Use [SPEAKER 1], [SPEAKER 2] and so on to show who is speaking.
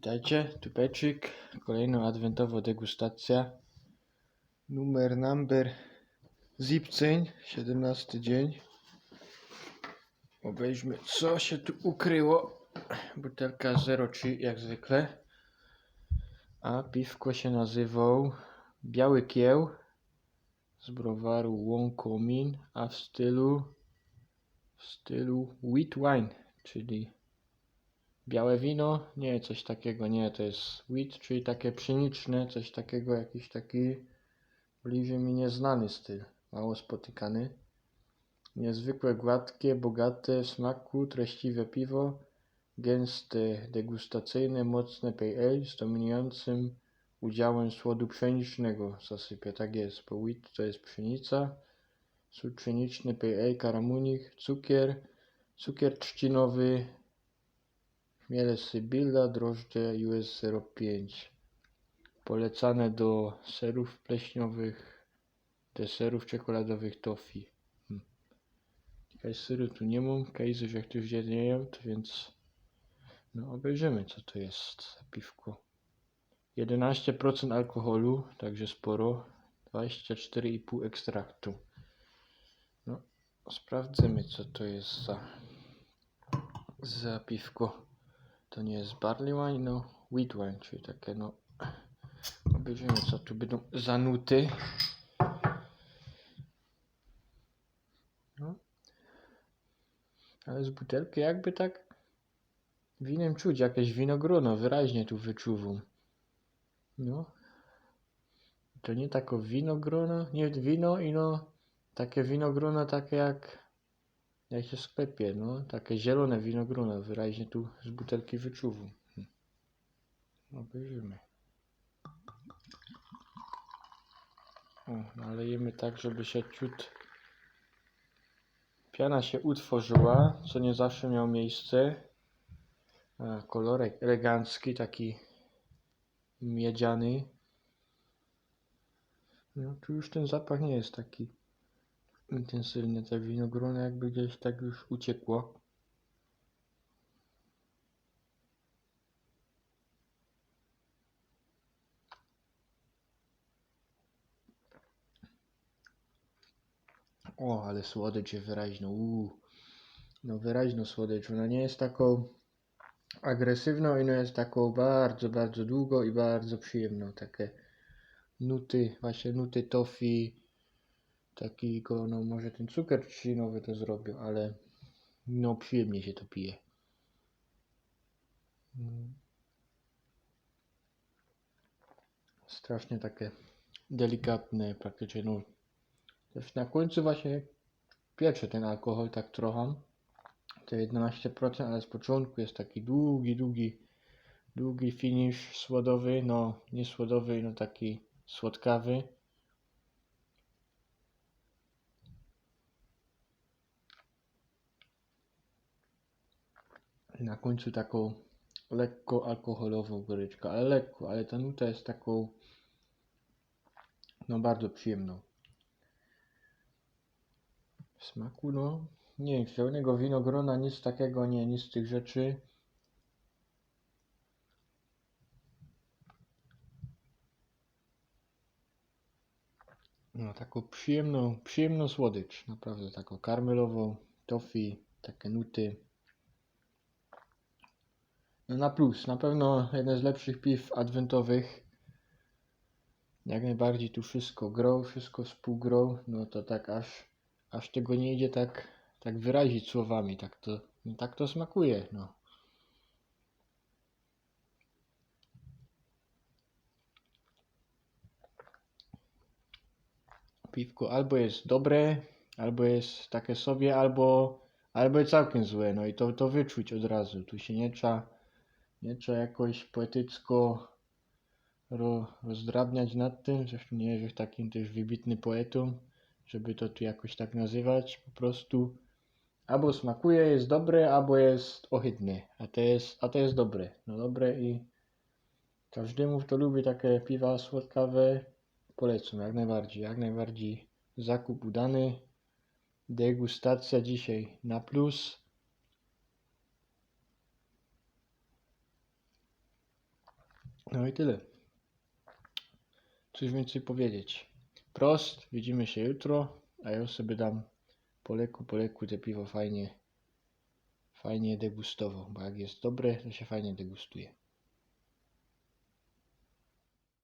[SPEAKER 1] Witajcie, tu Peczyk, kolejna adwentowa degustacja. Numer number Zipcyń, 17 dzień. Obejrzmy co się tu ukryło. Butelka 03 jak zwykle. A piwko się nazywał Biały Kieł z browaru Łąkomin, a w stylu w stylu wheat wine, czyli Białe wino? Nie, coś takiego, nie, to jest wheat, czyli takie pszeniczne, coś takiego, jakiś taki bliżej mi nieznany styl, mało spotykany. Niezwykle gładkie, bogate w smaku, treściwe piwo, gęste, degustacyjne, mocne pale ale z dominującym udziałem słodu pszenicznego zasypie, tak jest, bo wheat to jest pszenica, sód pszeniczny, pale ale, karamunik, cukier, cukier trzcinowy, Chmiele Sybilla, drożdże US 05. Polecane do serów pleśniowych, deserów czekoladowych toffee. Hmm. Jakaś syru tu nie mam, case'ów jak tu już nie więc no obejrzymy co to jest za piwko. 11% alkoholu, także sporo. 24,5 ekstraktu. No, sprawdzimy co to jest za, za piwko. To nie jest barley wine, no wheat wine, czyli takie no... Obejrzymy co tu będą za nuty. No. Ale z butelki jakby tak winem czuć jakieś winogrono, wyraźnie tu wyczuwam. No. To nie tako winogrono, nie wino, ino takie winogrono takie jak jak się sklepie, no, takie zielone winogrona, wyraźnie tu z butelki wyczuwu. Hm. Obejrzymy. O, nalejemy tak, żeby się ciut piana się utworzyła, co nie zawsze miał miejsce. A, kolorek elegancki, taki miedziany. No, tu już ten zapach nie jest taki intensywnie te winogrona jakby gdzieś tak już uciekło. O, ale słodycz jest wyraźna. Uuu. No wyraźno słodycz. Ona nie jest taką agresywną, i no jest taką bardzo, bardzo długo i bardzo przyjemną. Takie nuty, właśnie nuty toffee, takiego, no może ten cukier trzcinowy to zrobił, ale no przyjemnie się to pije. Strasznie takie delikatne praktycznie, no też na końcu właśnie piecze ten alkohol tak trochę, to 11%, ale z początku jest taki długi, długi, długi finish słodowy, no nie słodowy, no taki słodkawy. Na końcu taką lekko alkoholową goryczkę, ale lekko, ale ta nuta jest taką no bardzo przyjemną. W smaku no nie wiem, pełnego winogrona, nic takiego, nie, nic z tych rzeczy. No taką przyjemną, przyjemną słodycz, naprawdę taką karmelową, toffee, takie nuty. No na plus, na pewno jeden z lepszych piw adwentowych. Jak najbardziej tu wszystko grow, wszystko współgrow, no to tak aż, aż tego nie idzie tak, tak wyrazić słowami, tak to, no tak to smakuje, no. Piwko albo jest dobre, albo jest takie sobie, albo, albo jest całkiem złe, no i to, to wyczuć od razu, tu się nie trzeba nie trzeba jakoś poetycko ro, rozdrabniać nad tym, zresztą nie jest takim też wybitny poetą, żeby to tu jakoś tak nazywać, po prostu albo smakuje, jest dobre, albo jest ohydne, a to jest, a to jest dobre, no dobre i każdemu, kto lubi takie piwa słodkawe, polecam jak najbardziej, jak najbardziej zakup udany, degustacja dzisiaj na plus, No i tyle. Coś więcej powiedzieć. Prost, widzimy się jutro, a ja sobie dam po leku, po leku te piwo fajnie, fajnie degustowo, bo jak jest dobre, to się fajnie degustuje.